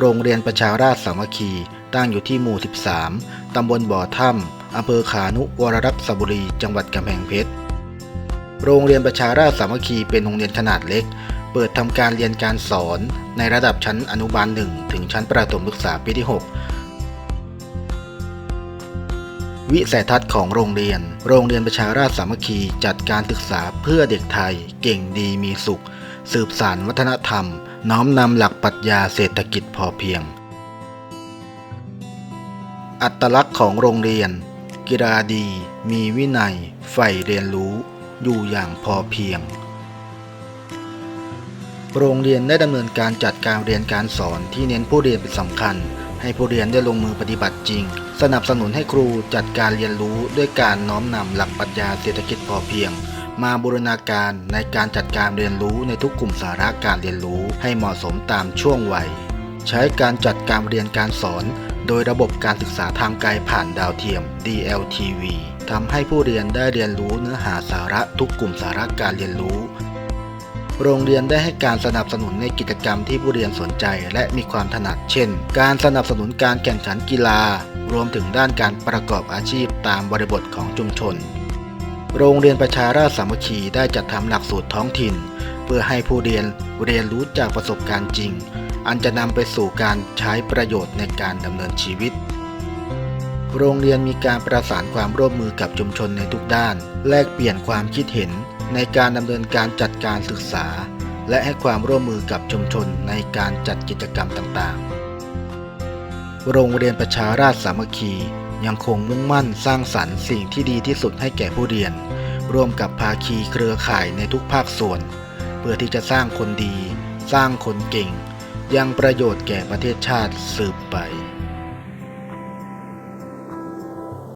โรงเรียนประชาราษฎร์สามัคคี ตั้งอยู่ที่หมู่ 13 ตำบลบ่อถ้ำอำเภอขานุวรรัศบุรี จังหวัดกำแพงเพชร โรงเรียนประชาราษฎร์สามัคคีเป็นโรงเรียนขนาดเล็ก เปิดทำการเรียนการสอนในระดับชั้นอนุบาล 1 ถึงชั้นประถมศึกษาปีที่ 6วิสัยทัศน์ของโรงเรียน โรงเรียนประชาราษฎร์สามัคคีจัดการศึกษาเพื่อเด็กไทย เก่งดีมีสุข สืบสานวัฒนธรรม น้อมนำหลักปรัชญาเศรษฐกิจพอเพียง อัตลักษณ์ของโรงเรียน กีฬาดี มีวินัยใฝ่เรียนรู้ อยู่อย่างพอเพียง โรงเรียนได้ดำเนินการจัดการเรียนการสอนที่เน้นผู้เรียนเป็นสำคัญ ให้ผู้เรียนได้ลงมือปฏิบัติจริง สนับสนุนให้ครูจัดการเรียนรู้ด้วยการน้อมนำหลักปรัชญาเศรษฐกิจพอเพียง มาบูรณาการในการจัดการเรียนรู้ในทุกกลุ่มสาระการเรียนรู้ให้เหมาะสมตามช่วงวัย ใช้การจัดการเรียนการสอน โดยระบบการศึกษาทางไกลผ่านดาวเทียม DLTV ทำให้ผู้เรียนได้เรียนรู้เนื้อหาสาระทุกกลุ่มสาระการเรียนรู้ โรงเรียนได้ให้การสนับสนุนในกิจกรรมที่ผู้เรียนสนใจและมีความถนัด เช่น การสนับสนุนการแข่งขันกีฬา รวมถึงด้านการประกอบอาชีพตามบริบทของชุมชน โรงเรียนประชาราษสามัคคีได้จัดทำหลักสูตรท้องถิ่น เพื่อให้ผู้เรียนเรียนรู้จากประสบการณ์จริง อันจะนำไปสู่การใช้ประโยชน์ในการดำเนินชีวิต โรงเรียนมีการประสานความร่วมมือกับชุมชนในทุกด้าน แลกเปลี่ยนความคิดเห็นในการดำเนินการจัดการศึกษา และให้ความร่วมมือกับชุมชนในการจัดกิจกรรมต่างๆ โรงเรียนประชาราษสามัคคี ยังคงมุ่งมั่นสร้างสรรค์สิ่งที่ดีที่สุดให้แก่ผู้เรียน ร่วมกับภาคีเครือข่ายในทุกภาคส่วน เพื่อที่จะสร้างคนดี สร้างคนเก่ง ยังประโยชน์แก่ประเทศชาติสืบไป